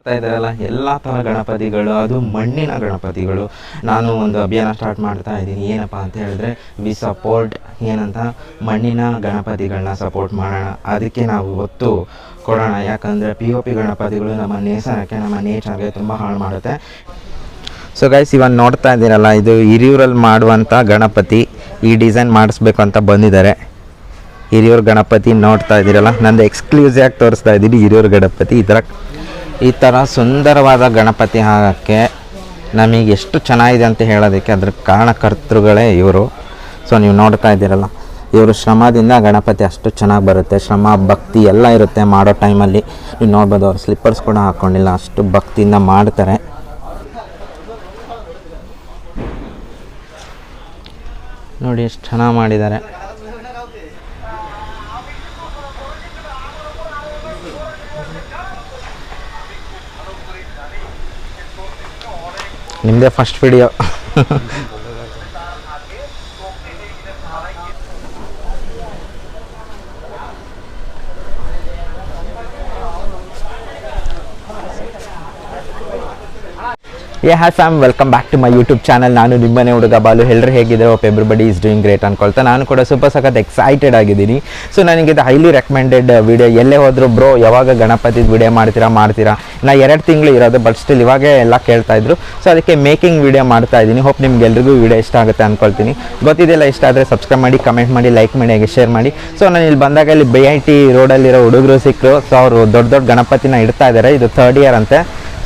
ಬರ್ತಾ ಇದ್ದಾರಲ್ಲ ಎಲ್ಲ ಥರ ಗಣಪತಿಗಳು, ಅದು ಮಣ್ಣಿನ ಗಣಪತಿಗಳು. ನಾನು ಒಂದು ಅಭಿಯಾನ ಸ್ಟಾರ್ಟ್ ಮಾಡ್ತಾ ಇದ್ದೀನಿ. ಏನಪ್ಪ ಅಂತ ಹೇಳಿದ್ರೆ ವಿ ಸಪೋರ್ಟ್ ಏನಂತ? ಮಣ್ಣಿನ ಗಣಪತಿಗಳನ್ನ ಸಪೋರ್ಟ್ ಮಾಡೋಣ. ಅದಕ್ಕೆ ನಾವು ಒತ್ತು ಕೊಡೋಣ. ಯಾಕಂದರೆ ಪಿ ಒ ಪಿ ಗಣಪತಿಗಳು ನಮ್ಮ ನೇಸರಕ್ಕೆ, ನಮ್ಮ ನೇಚರ್ಗೆ ತುಂಬ ಹಾಳು ಮಾಡುತ್ತೆ. ಸೊ ಗೈಸ್ ಇವಾಗ ನೋಡ್ತಾ ಇದ್ದೀರಲ್ಲ, ಇದು ಹಿರಿಯೂರಲ್ಲಿ ಮಾಡುವಂಥ ಗಣಪತಿ. ಈ ಡಿಸೈನ್ ಮಾಡಿಸ್ಬೇಕು ಅಂತ ಬಂದಿದ್ದಾರೆ. ಹಿರಿಯೂರು ಗಣಪತಿ ನೋಡ್ತಾ ಇದ್ದೀರಲ್ಲ? ನಂದು ಎಕ್ಸ್ಕ್ಲೂಸಿವ್ ಆಗಿ ತೋರಿಸ್ತಾ ಇದ್ದೀನಿ ಹಿರಿಯೂರು ಗಣಪತಿ. ಈ ಥರ ಈ ಥರ ಸುಂದರವಾದ ಗಣಪತಿ ಹಾಕೋಕ್ಕೆ ನಮಗೆ ಎಷ್ಟು ಚೆನ್ನಾಗಿದೆ ಅಂತ ಹೇಳೋದಕ್ಕೆ ಅದ್ರ ಕಾರಣಕರ್ತೃಗಳೇ ಇವರು. ಸೊ ನೀವು ನೋಡ್ತಾ ಇದ್ದೀರಲ್ಲ, ಇವರು ಶ್ರಮದಿಂದ ಗಣಪತಿ ಅಷ್ಟು ಚೆನ್ನಾಗಿ ಬರುತ್ತೆ. ಶ್ರಮ, ಭಕ್ತಿ ಎಲ್ಲ ಇರುತ್ತೆ ಮಾಡೋ ಟೈಮಲ್ಲಿ. ನೀವು ನೋಡ್ಬೋದು, ಅವ್ರು ಸ್ಲಿಪ್ಪರ್ಸ್ ಕೂಡ ಹಾಕ್ಕೊಂಡಿಲ್ಲ ಅಷ್ಟು ಭಕ್ತಿಯಿಂದ ಮಾಡ್ತಾರೆ. ನೋಡಿ, ಎಷ್ಟು ಚೆನ್ನಾಗಿ ಮಾಡಿದ್ದಾರೆ. ನಿಮ್ಮದೇ first video hey ha fam welcome back to my YouTube channel ನಾನು ನಿಮ್ಮನೆ ಹುಡುಗ ಬಾಲು. ಎಲ್ಲರೂ ಹೇಗಿದ್ರೆ hope everybody is doing great ಅನ್ಕೊಳ್ತಾ ನಾನು ಕೂಡ ಸೂಪರ್ ಸಖತ್ ಎಕ್ಸೈಟೆಡ್ ಆಗಿದ್ದೀನಿ. ಸೊ ನನಗೆ ಇದು ಹೈಲಿ ರೆಕಮೆಂಡೆಡ್ ವಿಡಿಯೋ ಎಲ್ಲೇ ಹೋದ್ರು ಬ್ರೋ ಯಾವಾಗ ಗಣಪತಿ ವಿಡಿಯೋ ಮಾಡ್ತೀರಾ ಮಾಡ್ತೀರಾ? ನಾ ಎರಡು ತಿಂಗಳು ಇರೋದು ಬಟ್ ಸ್ಟಿಲ್ ಇವಾಗ ಎಲ್ಲ ಕೇಳ್ತಾ ಇದ್ರು. ಸೊ ಅದಕ್ಕೆ ಮೇಕಿಂಗ್ ವಿಡಿಯೋ ಮಾಡ್ತಾ ಇದ್ದೀನಿ. ಹೋಪ್ ನಿಮ್ಗೆ ಎಲ್ರಿಗೂ ವಿಡಿಯೋ ಇಷ್ಟ ಆಗುತ್ತೆ ಅನ್ಕೊಳ್ತೀನಿ. ಗೊತ್ತಿದೆಯಲ್ಲ ಇಷ್ಟ ಆದರೆ ಸಬ್ಸ್ಕ್ರೈಬ್ ಮಾಡಿ ಕಮೆಂಟ್ ಮಾಡಿ ಲೈಕ್ ಮಾಡಿ, ಹಾಗೆ ಶೇರ್ ಮಾಡಿ. ಸೊ ನಾನು ಇಲ್ಲಿ ಬಂದಾಗ ಇಲ್ಲಿ ಬಿ ಐ ಟಿ ರೋಡಲ್ಲಿರೋ ಹುಡುಗರು, ಸಿಕ್ಕರು. ಸೊ ಅವರು ದೊಡ್ಡ ದೊಡ್ಡ ಗಣಪತಿನ ಇಡ್ತಾ ಇದ್ದಾರೆ ಇದು ಥರ್ಡ್ ಇಯರ್ ಅಂತೆ.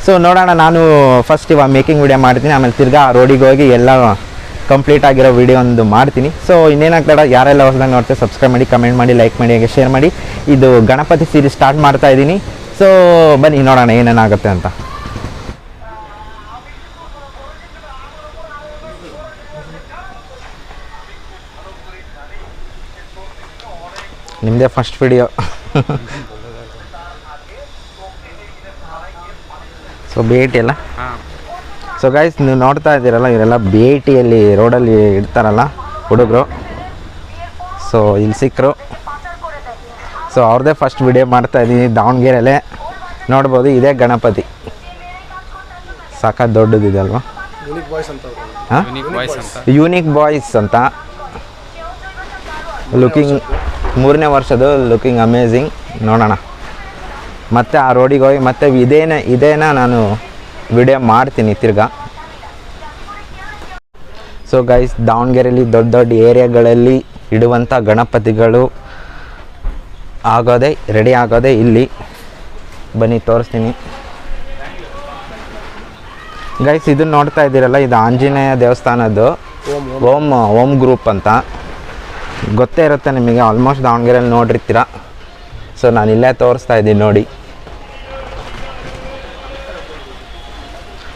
ಸೊ ನೋಡೋಣ, ನಾನು ಫಸ್ಟ್ ಇವಾಗ ಮೇಕಿಂಗ್ ವೀಡಿಯೋ ಮಾಡ್ತೀನಿ, ಆಮೇಲೆ ತಿರ್ಗಾ ರೋಡಿಗೆ ಹೋಗಿ ಎಲ್ಲ ಕಂಪ್ಲೀಟ್ ಆಗಿರೋ ವಿಡಿಯೋ ಒಂದು ಮಾಡ್ತೀನಿ. ಸೊ ಇನ್ನೇನಾಗ್ತಡ ಯಾರೆಲ್ಲ ಹೊಸದಾಗ ನೋಡ್ತಾರೆ ಸಬ್ಸ್ಕ್ರೈಬ್ ಮಾಡಿ ಕಮೆಂಟ್ ಮಾಡಿ ಲೈಕ್ ಮಾಡಿ, ಹಾಗೆ ಶೇರ್ ಮಾಡಿ. ಇದು ಗಣಪತಿ ಸೀರೀಸ್ ಸ್ಟಾರ್ಟ್ ಮಾಡ್ತಾ ಇದ್ದೀನಿ. ಸೊ ಬನ್ನಿ, ನೋಡೋಣ ಏನೇನಾಗುತ್ತೆ ಅಂತ. ನಿಮ್ಮದೇ ಫಸ್ಟ್ ವಿಡಿಯೋ ಸೊ ಬಿ ಎಲ್ಲ ಟಿ ಅಲ್ಲ? ಸೊ ಗೈಸ್ ನೀವು ನೋಡ್ತಾ ಇದ್ದೀರಲ್ಲ ಇವರೆಲ್ಲ ಬಿ ಐ ಟಿಯಲ್ಲಿ ರೋಡಲ್ಲಿ ಇಡ್ತಾರಲ್ಲ ಹುಡುಗರು. ಸೊ ಇಲ್ಲಿ ಸಿಕ್ಕರು ಸೊ ಅವ್ರದ್ದೇ ಫಸ್ಟ್ ವಿಡಿಯೋ ಮಾಡ್ತಾ ಇದ್ದೀನಿ ದಾವಣಗೆರೆಯಲ್ಲೇ ನೋಡ್ಬೋದು ಇದೇ ಗಣಪತಿ. ಸಾಕಾಗಿ ದೊಡ್ಡದಿದೆ ಅಲ್ವಾ? ಹಾಂ? ಯೂನಿಕ್ ಬಾಯ್ಸ್ ಅಂತ. ಲುಕಿಂಗ್ ಮೂರನೇ ವರ್ಷದ್ದು ಲುಕಿಂಗ್ ಅಮೇಝಿಂಗ್ ನೋಡೋಣ. ಮತ್ತೆ ಆ ರೋಡಿಗೆ ಹೋಗಿ ಮತ್ತೆ ಇದೇನೇ, ಇದೇನ ನಾನು ವಿಡಿಯೋ ಮಾಡ್ತೀನಿ ತಿರ್ಗಾ. ಸೊ ಗೈಸ್ ದಾವಣಗೆರೆಯಲ್ಲಿ ದೊಡ್ಡ ದೊಡ್ಡ ಏರಿಯಾಗಳಲ್ಲಿ ಇಡುವಂಥ ಗಣಪತಿಗಳು ಆಗೋದೇ ರೆಡಿ ಆಗೋದೇ ಇಲ್ಲಿ. ಬನ್ನಿ, ತೋರಿಸ್ತೀನಿ. ಗೈಸ್ ಇದನ್ನ ನೋಡ್ತಾ ಇದ್ದೀರಲ್ಲ, ಇದು ಆಂಜನೇಯ ದೇವಸ್ಥಾನದ್ದು. ಓಮ್ ಓಮ್ ಗ್ರೂಪ್ ಅಂತ. ಗೊತ್ತೇ ಇರುತ್ತೆ ನಿಮಗೆ ಆಲ್ಮೋಸ್ಟ್ ದಾವಣಗೆರೆಯಲ್ಲಿ ನೋಡಿರ್ತೀರ ಸೊ ನಾನು ಇಲ್ಲೇ ತೋರಿಸ್ತಾ ಇದ್ದೀನಿ ನೋಡಿ.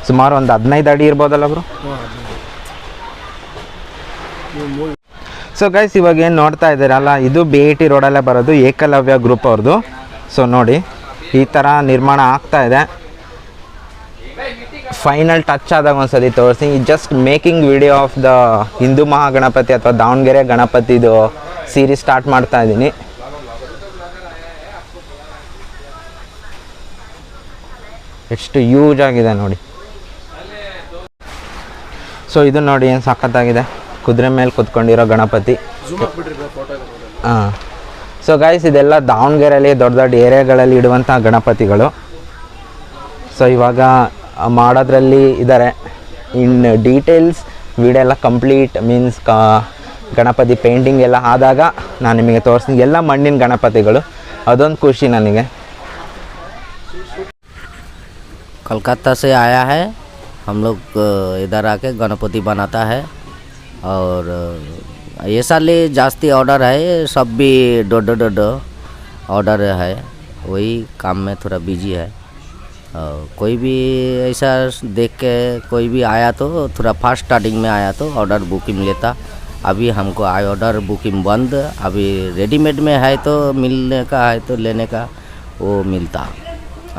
ಸುಮಾರು ಒಂದು ಹದಿನೈದು ಅಡಿ ಇರ್ಬೋದಲ್ಲ ಬ್ರೋ ಸೊ ಗೈಸ್ ಇವಾಗ ಏನು ನೋಡ್ತಾ ಇದ್ದೀರಲ್ಲ, ಇದು ಬಿ ಐ ಟಿ ರೋಡಲ್ಲೇ ಬರೋದು ಏಕಲವ್ಯ ಗ್ರೂಪ್ ಅವ್ರದ್ದು ಸೊ ನೋಡಿ, ಈ ಥರ ನಿರ್ಮಾಣ ಆಗ್ತಾ ಇದೆ. ಫೈನಲ್ ಟಚ್ ಆದಾಗ ಒಂದ್ಸತಿ ತೋರಿಸಿ. Just making video of the Hindu Mahaganapati ಅಥವಾ ದಾವಣಗೆರೆ ಗಣಪತಿದು ಸೀರೀಸ್ ಸ್ಟಾರ್ಟ್ ಮಾಡ್ತಾ ಇದ್ದೀನಿ. ಎಷ್ಟು ಯೂಜ್ ಆಗಿದೆ ನೋಡಿ. ಸೊ ಇದು ನೋಡಿ ಏನು ಸಖತ್ತಾಗಿದೆ. ಕುದುರೆ ಮೇಲೆ ಕುತ್ಕೊಂಡಿರೋ ಗಣಪತಿ. ಹಾಂ. ಸೊ ಗೈಸ್ ಇದೆಲ್ಲ ದಾವಣಗೆರೆಯಲ್ಲಿ ದೊಡ್ಡ ದೊಡ್ಡ ಏರಿಯಾಗಳಲ್ಲಿ ಇಡುವಂಥ ಗಣಪತಿಗಳು. ಸೊ ಇವಾಗ ಮಾಡೋದ್ರಲ್ಲಿ ಇದ್ದಾರೆ ಇನ್ ಡೀಟೇಲ್ಸ್ ವಿಡಿಯೋ ಎಲ್ಲ ಕಂಪ್ಲೀಟ್ ಮೀನ್ಸ್ ಕ ಗಣಪತಿ ಪೇಂಟಿಂಗ್ ಎಲ್ಲ ಆದಾಗ ನಾನು ನಿಮಗೆ ತೋರಿಸ್ತೀನಿ. ಎಲ್ಲ ಮಣ್ಣಿನ ಗಣಪತಿಗಳು. ಅದೊಂದು ಖುಷಿ ನನಗೆ. कलकत्ता से आया है। हम लोग इधर आके गणपति बनाता है। और ये साल जास्ती ऑर्डर है सब भी डो डो डो डो ऑर्डर है। वही काम में थोड़ा बिज़ी है। और कोई भी ऐसा देख के कोई भी आया तो थोड़ा फास्ट स्टार्टिंग में आया तो ऑर्डर बुकिंग लेता। अभी हमको आई ऑर्डर बुकिंग बंद। अभी रेडीमेड में है तो मिलने का, है तो लेने का, वो मिलता।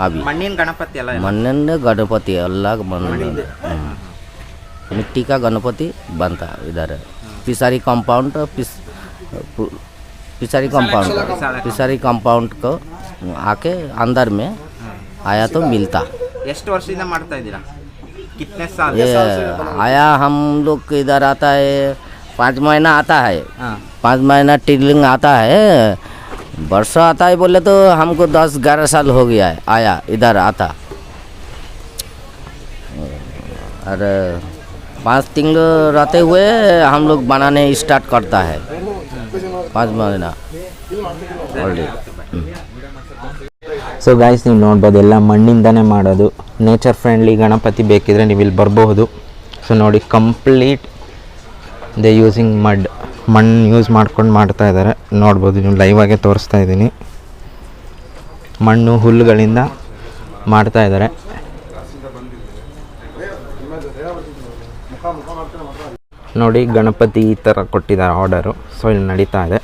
अभी ಮಣ್ಣಿನ ಗಣಪತಿ ಅಲ್ಲ मन्नन गणपति अल्लाह का मन्नन हम्म। मिट्टी का गणपति बनता है इधर पिसारी कंपाउंड पिस पु- पिसारी कंपाउंड पिसारी कंपाउंड को आके अंदर में आया तो मिलता ಎಷ್ಟು ವರ್ಷದಿಂದ ಮಾಡ್ತಾ ಇದ್ದೀರಾ ಕಿತ್ನೆ ಸಾಲ್ ये आया हम लोग के इधर आता है पाँच महीना आता है ಹಾಂ पाँच महीना टिगलिंग आता है वर्षा आता है बोले तो हमको दस ग्यारह साल हो गया है आया इधर आता और पाँच तिंग रहते हुए हम लोग बनाने स्टार्ट करता है पाँच महीना ऑलरेडी ಸೊ ಗಾಯ್ಸ್ ನೀವು ನೋಡ್ಬೋದು ಎಲ್ಲ ಮಣ್ಣಿಂದನೇ ಮಾಡೋದು ನೇಚರ್ ಫ್ರೆಂಡ್ಲಿ ಗಣಪತಿ ಬೇಕಿದ್ರೆ ನೀವು ಇಲ್ಲಿ ಬರಬಹುದು ಸೊ ನೋಡಿ ಕಂಪ್ಲೀಟ್ ದೇ ಯೂಸಿಂಗ್ ಮಡ್ ಮಣ್ಣು ಯೂಸ್ ಮಾಡ್ಕೊಂಡು ಮಾಡ್ತಾ ಇದ್ದಾರೆ ನೋಡ್ಬೋದು ನೀವು ಲೈವ್ ಆಗೇ ತೋರಿಸ್ತಾ ಇದ್ದೀನಿ. ಮಣ್ಣು ಹುಲ್ಲುಗಳಿಂದ ಮಾಡ್ತಾ ಇದ್ದಾರೆ ನೋಡಿ, ಗಣಪತಿ ಈ ಥರ ಕೊಟ್ಟಿದ್ದಾರೆ ಆರ್ಡರು ಸೊ ಇಲ್ಲಿ ನಡೀತಾ ಇದೆ.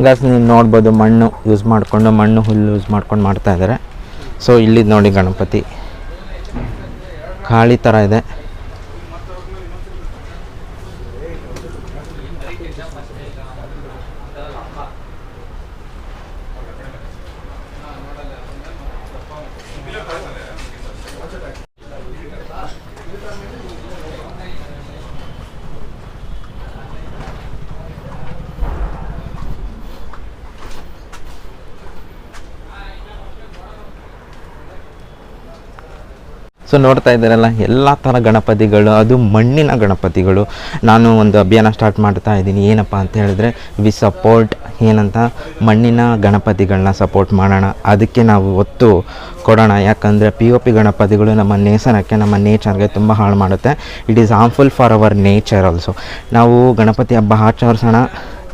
ಗ್ಲಾಸ್ ನೀವು ನೋಡ್ಬೋದು ಮಣ್ಣು ಯೂಸ್ ಮಾಡಿಕೊಂಡು, ಮಣ್ಣು ಹುಲ್ಲು ಯೂಸ್ ಮಾಡ್ಕೊಂಡು ಮಾಡ್ತಾ ಇದ್ದಾರೆ ಸೊ ಇಲ್ಲಿದ್ದು ನೋಡಿ ಗಣಪತಿ. ಖಾಲಿ ಥರ ಇದೆ. ಸೊ ನೋಡ್ತಾ ಇದ್ದಾರಲ್ಲ, ಎಲ್ಲ ಥರ ಗಣಪತಿಗಳು, ಅದು ಮಣ್ಣಿನ ಗಣಪತಿಗಳು. ನಾನು ಒಂದು ಅಭಿಯಾನ ಸ್ಟಾರ್ಟ್ ಮಾಡ್ತಾ ಇದ್ದೀನಿ. ಏನಪ್ಪ ಅಂತ ಹೇಳಿದ್ರೆ ವಿ ಸಪೋರ್ಟ್ ಏನಂತ? ಮಣ್ಣಿನ ಗಣಪತಿಗಳನ್ನ ಸಪೋರ್ಟ್ ಮಾಡೋಣ. ಅದಕ್ಕೆ ನಾವು ಒತ್ತು ಕೊಡೋಣ. ಯಾಕಂದರೆ ಪಿ ಒ ಪಿ ಗಣಪತಿಗಳು ನಮ್ಮ ನೇಸನಕ್ಕೆ, ನಮ್ಮ ನೇಚರ್ಗೆ ತುಂಬ ಹಾಳು ಮಾಡುತ್ತೆ. It is harmful for our nature also ನಾವು ಗಣಪತಿ ಹಬ್ಬ ಆಚರಿಸೋಣ.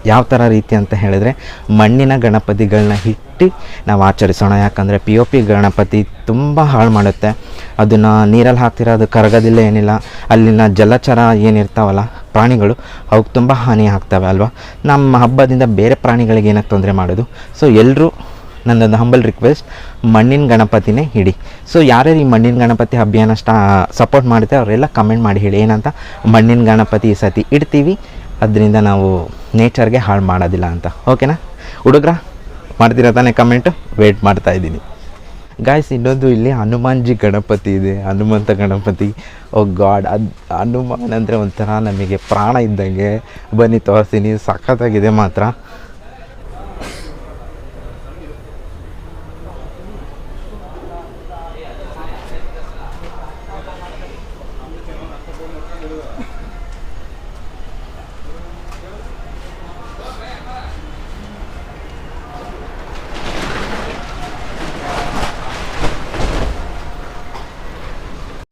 ಯಾವ ಥರ ರೀತಿ ಅಂತ ಹೇಳಿದರೆ ಮಣ್ಣಿನ ಗಣಪತಿಗಳನ್ನ ಇಟ್ಟು ನಾವು ಆಚರಿಸೋಣ. ಯಾಕಂದರೆ ಪಿ ಒ ಪಿ ಗಣಪತಿ ತುಂಬ ಹಾಳು ಮಾಡುತ್ತೆ. ಅದನ್ನು ನೀರಲ್ಲಿ ಹಾಕ್ತಿರೋ, ಅದು ಕರಗೋದಿಲ್ಲ ಏನಿಲ್ಲ. ಅಲ್ಲಿನ ಜಲಚರ ಏನಿರ್ತಾವಲ್ಲ, ಪ್ರಾಣಿಗಳು ಅವಕ್ಕೆ ತುಂಬ ಹಾನಿ ಆಗ್ತವೆ ಅಲ್ವಾ? ನಮ್ಮ ಹಬ್ಬದಿಂದ ಬೇರೆ ಪ್ರಾಣಿಗಳಿಗೆ ಏನಕ್ಕೆ ತೊಂದರೆ ಮಾಡೋದು? ಸೊ ಎಲ್ಲರೂ ನನ್ನೊಂದು ಹಂಬಲ್ ರಿಕ್ವೆಸ್ಟ್ ಮಣ್ಣಿನ ಗಣಪತಿನೇ ಹಿಡಿ. ಸೊ ಯಾರ್ಯಾರು ಈ ಮಣ್ಣಿನ ಗಣಪತಿ ಅಭಿಯಾನ ಸ್ಟಾ ಸಪೋರ್ಟ್ ಮಾಡ್ತಾರೆ ಅವರೆಲ್ಲ ಕಮೆಂಟ್ ಮಾಡಿ ಹೇಳಿ. ಏನಂತ? ಮಣ್ಣಿನ ಗಣಪತಿ ಈ ಸತಿ ಇಡ್ತೀವಿ. ಅದರಿಂದ ನಾವು ನೇಚರ್ಗೆ ಹಾಳು ಮಾಡೋದಿಲ್ಲ ಅಂತ. ಓಕೆನಾ ಹುಡುಗ್ರ, ಮಾಡ್ತೀರಾ ತಾನೇ ಕಮೆಂಟು ವೇಟ್ ಮಾಡ್ತಾ ಇದ್ದೀನಿ. ಗಾಯ್ಸ್ ಇನ್ನೊಂದು ಇಲ್ಲಿ ಹನುಮಾನ್ಜಿ ಗಣಪತಿ ಇದೆ. ಹನುಮಂತ ಗಣಪತಿ. ಓ ಗಾಡ್ ಅದು ಹನುಮಾನ್ ಅಂದರೆ ಒಂಥರ ನಮಗೆ ಪ್ರಾಣ ಇದ್ದಂಗೆ. ಬನ್ನಿ ತೋರಿಸ್ತೀನಿ, ಸಖತ್ತಾಗಿದೆ ಮಾತ್ರ.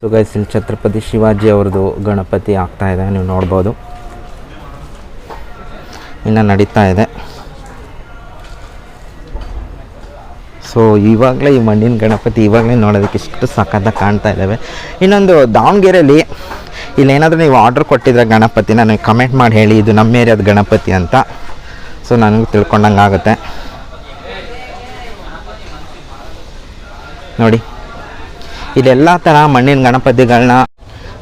ಸೊ ಗೈಸ್ ಇಲ್ಲಿ ಛತ್ರಪತಿ ಶಿವಾಜಿ ಅವ್ರದ್ದು ಗಣಪತಿ ಆಗ್ತಾ ಇದೆ, ನೀವು ನೋಡ್ಬೋದು. ಇನ್ನು ನಡೀತಾ ಇದೆ. ಸೊ ಇವಾಗಲೇ ಈ ಮಣ್ಣಿನ ಗಣಪತಿ ಇವಾಗಲೇ ನೋಡೋದಕ್ಕೆ ಇಷ್ಟು ಸಖತ್ತಾಗಿ ಕಾಣ್ತಾ ಇದ್ದಾವೆ ಇನ್ನೊಂದು ದಾವಣಗೆರೆಯಲ್ಲಿ ಇಲ್ಲೇನಾದರೂ ನೀವು ಆರ್ಡ್ರ್ ಕೊಟ್ಟಿದ್ರೆ ಗಣಪತಿ ನನಗೆ ಕಮೆಂಟ್ ಮಾಡಿ ಹೇಳಿ, ಇದು ನಮ್ಮ ಏರಿಯಾದ ಗಣಪತಿ ಅಂತ. ಸೊ ನನಗೆ ತಿಳ್ಕೊಂಡಂಗೆ ಆಗುತ್ತೆ ನೋಡಿ. ಇಲ್ಲೆಲ್ಲ ಥರ ಮಣ್ಣಿನ ಗಣಪತಿಗಳನ್ನ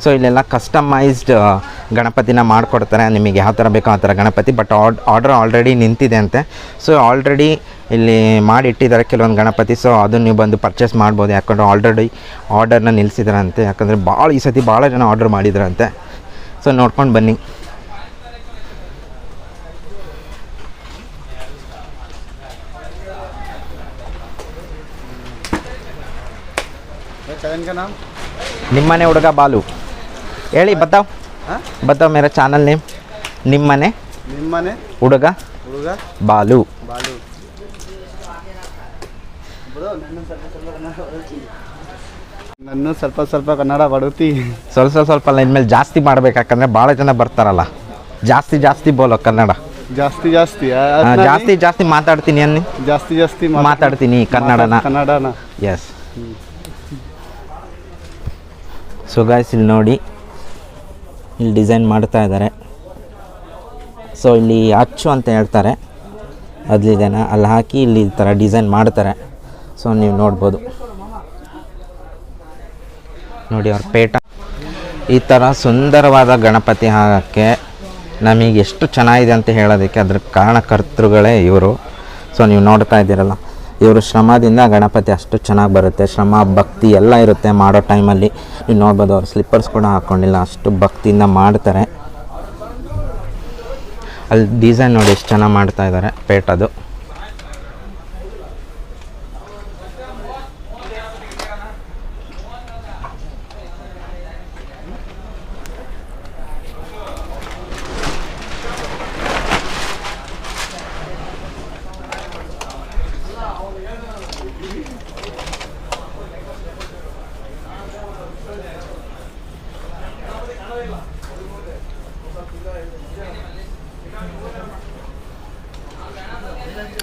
ಸೊ ಇಲ್ಲೆಲ್ಲ ಕಸ್ಟಮೈಸ್ಡ್ ಗಣಪತಿನ ಮಾಡಿಕೊಡ್ತಾರೆ. ನಿಮಗೆ ಯಾವ ಥರ ಬೇಕೋ ಆ ಥರ ಗಣಪತಿ ಬಟ್ ಆರ್ಡರ್ ಆಲ್ರೆಡಿ ನಿಂತಿದೆ ಅಂತೆ. ಸೊ ಆಲ್ರೆಡಿ ಇಲ್ಲಿ ಮಾಡಿಟ್ಟಿದ್ದಾರೆ ಕೆಲವೊಂದು ಗಣಪತಿ. ಸೊ ಅದನ್ನು ನೀವು ಬಂದು ಪರ್ಚೇಸ್ ಮಾಡ್ಬೋದು. ಯಾಕಂದರೆ ಆಲ್ರೆಡಿ ಆರ್ಡರ್ನ ನಿಲ್ಲಿಸಿದಾರಂತೆ ಯಾಕಂದರೆ ಭಾಳ ಈ ಸತಿ ಭಾಳ ಜನ ಆರ್ಡರ್ ಮಾಡಿದ್ರಂತೆ. ಸೊ ನೋಡ್ಕೊಂಡು ಬನ್ನಿ. चैन का नाम ನಿಮ್ಮನೆ ಹುಡುಗ ಬಾಲು ಹೇಳಿ ಬತ್ತಾವ್ हाँ ಬತ್ತಾವ್ ಮೇರಾ ಚಾನಲ್ ನೇಮ್ ನಿಮ್ಮನೆ ನಿಮ್ಮನೆ ಹುಡುಗ ಹುಡುಗ ಬಾಲು ಬಾಲು ನನ್ನ ಸ್ವಲ್ಪ ಸ್ವಲ್ಪ ಕನ್ನಡ ಬಡುತ್ತಿ ಸ್ವಲ್ಪ ಸ್ವಲ್ಪ ಸ್ವಲ್ಪ ಅಲ್ಲ ಇನ್ಮೇಲೆ ಜಾಸ್ತಿ ಮಾಡ್ಬೇಕು ಯಾಕಂದ್ರೆ ಭಾಳ ಜನ ಬರ್ತಾರಲ್ಲ ಜಾಸ್ತಿ ಜಾಸ್ತಿ ಬೋಲೋ ಕನ್ನಡ ಜಾಸ್ತಿ ಜಾಸ್ತಿ ಆ, ಹಾ, ಅದ್ನಲ್ಲಿ ಜಾಸ್ತಿ ಜಾಸ್ತಿ ಮಾತಾಡ್ತೀನಿ ಅನ್ನಿ ಜಾಸ್ತಿ ಜಾಸ್ತಿ ಮಾತಾಡ್- ಮಾತಾಡ್ತೀನಿ ಕನ್ನಡನ ಕನ್ನಡನ ಎಸ್ ಸೊ ಗಾಯ್ಸ್ ಇಲ್ಲಿ ನೋಡಿ. ಇಲ್ಲಿ ಡಿಸೈನ್ ಮಾಡ್ತಾ ಇದ್ದಾರೆ. ಸೊ ಇಲ್ಲಿ ಅಚ್ಚು ಅಂತ ಹೇಳ್ತಾರೆ. ಅದ್ಲಿದೆನ ಅಲ್ಲಿ ಹಾಕಿ ಇಲ್ಲಿ ಈ ಥರ ಡಿಸೈನ್ ಮಾಡ್ತಾರೆ. ಸೊ ನೀವು ನೋಡ್ಬೋದು. ನೋಡಿ ಅವ್ರ ಪೇಟ. ಈ ಥರ ಸುಂದರವಾದ ಗಣಪತಿ ಹಾಕೋಕ್ಕೆ ನಮಗೆ ಎಷ್ಟು ಚೆನ್ನಾಗಿದೆ ಅಂತ ಹೇಳೋದಕ್ಕೆ ಅದ್ರ ಕಾರಣಕರ್ತೃಗಳೇ ಇವರು. ಸೊ ನೀವು ನೋಡ್ತಾ ಇದ್ದೀರಲ್ಲ. ಇವರು ಶ್ರಮದಿಂದ ಗಣಪತಿ ಅಷ್ಟು ಚೆನ್ನಾಗಿ ಬರುತ್ತೆ. ಶ್ರಮ, ಭಕ್ತಿ ಎಲ್ಲ ಇರುತ್ತೆ ಮಾಡೋ ಟೈಮಲ್ಲಿ. ನೀವು ನೋಡ್ಬೋದು ಅವ್ರು ಸ್ಲಿಪ್ಪರ್ಸ್ ಕೂಡ ಹಾಕ್ಕೊಂಡಿಲ್ಲ ಅಷ್ಟು ಭಕ್ತಿಯಿಂದ ಮಾಡ್ತಾರೆ. ಅಲ್ಲಿ ಡಿಸೈನ್ ನೋಡಿ ಎಷ್ಟು ಚೆನ್ನಾಗಿ ಮಾಡ್ತಾ ಇದ್ದಾರೆ ಪೇಟದು.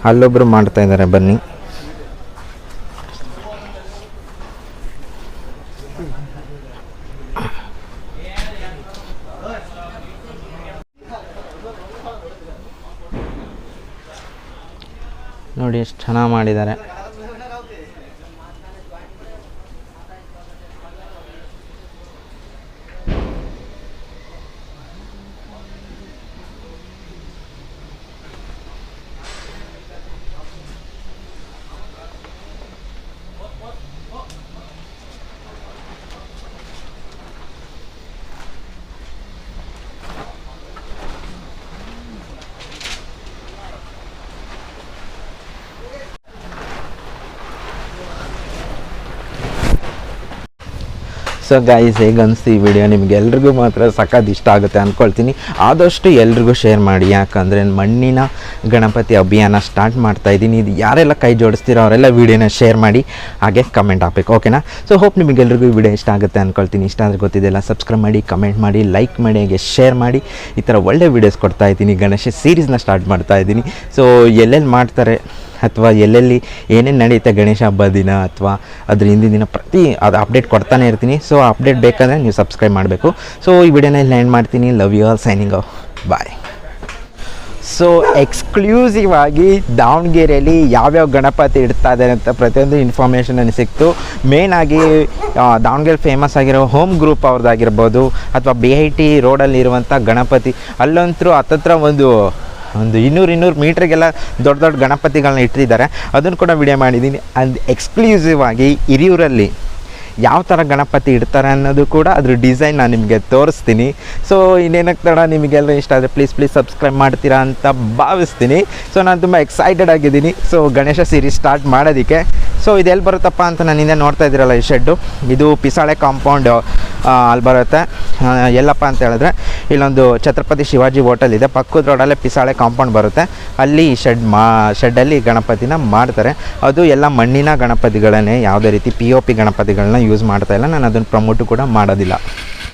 ಅಲ್ಲೊಬ್ರು ಮಾಡ್ತಾ ಇದ್ದಾರೆ ಬನ್ನಿ. ನೋಡಿ ಎಷ್ಟು ಚೆನ್ನಾಗಿ ಮಾಡಿದ್ದಾರೆ. ಸೊ ಗೈಸ್ ಹೇಗೆ ಅನಿಸ್ತು ಈ ವಿಡಿಯೋ ನಿಮಗೆಲ್ರಿಗೂ ಮಾತ್ರ ಸಖತ್ ಇಷ್ಟ ಆಗುತ್ತೆ ಅಂದ್ಕೊಳ್ತೀನಿ ಆದಷ್ಟು ಎಲ್ರಿಗೂ ಶೇರ್ ಮಾಡಿ. ಯಾಕಂದರೆ ಮಣ್ಣಿನ ಗಣಪತಿ ಅಭಿಯಾನ ಸ್ಟಾರ್ಟ್ ಮಾಡ್ತಾ ಇದ್ದೀನಿ. ಇದು ಯಾರೆಲ್ಲ ಕೈ ಜೋಡಿಸ್ತೀರೋ ಅವರೆಲ್ಲ ವೀಡಿಯೋನ ಶೇರ್ ಮಾಡಿ, ಹಾಗೆ ಕಮೆಂಟ್ ಹಾಕಬೇಕು ಓಕೆನಾ ಸೊ ಹೋಪ್ ನಿಮಗೆಲ್ರಿಗೂ ಈ ವಿಡಿಯೋ ಇಷ್ಟ ಆಗುತ್ತೆ ಅಂದ್ಕೊಳ್ತೀನಿ ಇಷ್ಟ ಆದರೆ ಗೊತ್ತಿದೆಯಲ್ಲ ಸಬ್ಸ್ಕ್ರೈಬ್ ಮಾಡಿ ಕಮೆಂಟ್ ಮಾಡಿ ಲೈಕ್ ಮಾಡಿ, ಹಾಗೆ ಶೇರ್ ಮಾಡಿ. ಈ ಥರ ಒಳ್ಳೆ ವೀಡಿಯೋಸ್ ಕೊಡ್ತಾ ಇದ್ದೀನಿ. ಗಣೇಶ ಸೀರೀಸ್ನ ಸ್ಟಾರ್ಟ್ ಮಾಡ್ತಾ ಇದ್ದೀನಿ. ಸೊ ಎಲ್ಲೆಲ್ಲಿ ಮಾಡ್ತಾರೆ? ಅಥವಾ ಎಲ್ಲೆಲ್ಲಿ ಏನೇನು ನಡೆಯುತ್ತೆ ಗಣೇಶ ಹಬ್ಬ ದಿನ ಅಥವಾ ಅದ್ರ ಹಿಂದಿನ ದಿನ ಪ್ರತಿ ಅದು ಅಪ್ಡೇಟ್ ಕೊಡ್ತಾನೆ ಇರ್ತೀನಿ. ಸೊ ಅಪ್ಡೇಟ್ ಬೇಕಾದರೆ ನೀವು ಸಬ್ಸ್ಕ್ರೈಬ್ ಮಾಡಬೇಕು. ಸೊ ಈ ವಿಡಿಯೋನ ಇಲ್ಲಿ ಎಂಡ್ ಮಾಡ್ತೀನಿ. Love you all signing off bye so exclusive ಆಗಿ ದಾವಣಗೆರೆಯಲ್ಲಿ ಯಾವ್ಯಾವ ಗಣಪತಿ ಇಡ್ತಾ ಇದ್ದಾರೆ ಅಂತ ಪ್ರತಿಯೊಂದು ಇನ್ಫಾರ್ಮೇಷನ್ ನನಗೆ ಸಿಕ್ತು. ಮೇನ್ ಆಗಿ ದಾವಣಗೆರೆ ಫೇಮಸ್ ಆಗಿರೋ ಹೋಮ್ ಗ್ರೂಪ್ ಅವ್ರದ್ದಾಗಿರ್ಬೋದು. ಅಥವಾ ಬಿ ಐ ಟಿ ರೋಡಲ್ಲಿರುವಂಥ ಗಣಪತಿ. ಅಲ್ಲಂತೂ ಹತ್ತತ್ರ ಒಂದು ಒಂದು ಇನ್ನೂರು ಇನ್ನೂರು ಮೀಟ್ರಿಗೆಲ್ಲ ದೊಡ್ಡ ದೊಡ್ಡ ಗಣಪತಿಗಳನ್ನ ಇಟ್ಟಿದ್ದಾರೆ. ಅದನ್ನು ಕೂಡ ವಿಡಿಯೋ ಮಾಡಿದ್ದೀನಿ. ಅದು ಎಕ್ಸ್ಕ್ಲೂಸಿವ್ ಆಗಿ ಹಿರಿಯೂರಲ್ಲಿ ಯಾವ ಥರ ಗಣಪತಿ ಇಡ್ತಾರೆ ಅನ್ನೋದು ಕೂಡ ಅದ್ರ ಡಿಸೈನ್ ನಾನು ನಿಮಗೆ ತೋರಿಸ್ತೀನಿ. ಸೊ ಇನ್ನೇನಕ್ಕೆ ತಡ ನಿಮಗೆಲ್ಲ ಇಷ್ಟ ಆದರೆ ಪ್ಲೀಸ್ ಪ್ಲೀಸ್ ಸಬ್ಸ್ಕ್ರೈಬ್ ಮಾಡ್ತೀರಾ ಅಂತ ಭಾವಿಸ್ತೀನಿ. ಸೊ ನಾನು ತುಂಬ ಎಕ್ಸೈಟೆಡ್ ಆಗಿದ್ದೀನಿ. ಸೊ ಗಣೇಶ ಸೀರೀಸ್ ಸ್ಟಾರ್ಟ್ ಮಾಡೋದಕ್ಕೆ. ಸೊ ಇದು ಎಲ್ಲಿ ಬರುತ್ತಪ್ಪ ಅಂತ ನಾನು ಹಿಂದೆ ನೋಡ್ತಾ ಇದ್ದೀರಲ್ಲ ಈ ಶೆಡ್ಡು ಇದು ಪಿಸಾಳೆ ಕಾಂಪೌಂಡ್ ಅಲ್ಲಿ ಬರುತ್ತೆ. ಎಲ್ಲಪ್ಪ ಅಂತ ಹೇಳಿದ್ರೆ, ಇಲ್ಲೊಂದು ಛತ್ರಪತಿ ಶಿವಾಜಿ ಹೋಟೆಲ್ ಇದೆ. ಪಕ್ಕದ ರೋಡಲ್ಲೇ ಪಿಸಾಳೆ ಕಾಂಪೌಂಡ್ ಬರುತ್ತೆ. ಅಲ್ಲಿ ಈ ಶೆಡ್ ಮಾ ಶೆಡ್ಡಲ್ಲಿ ಗಣಪತಿನ ಮಾಡ್ತಾರೆ. ಅದು ಎಲ್ಲ ಮಣ್ಣಿನ ಗಣಪತಿಗಳನ್ನೇ, ಯಾವುದೇ ರೀತಿ ಪಿ ಒ ಪಿ ಗಣಪತಿಗಳನ್ನ ಯೂಸ್ ಮಾಡ್ತಾ ಇಲ್ಲ. ನಾನು ಅದನ್ನು ಪ್ರಮೋಟು ಕೂಡ ಮಾಡೋದಿಲ್ಲ.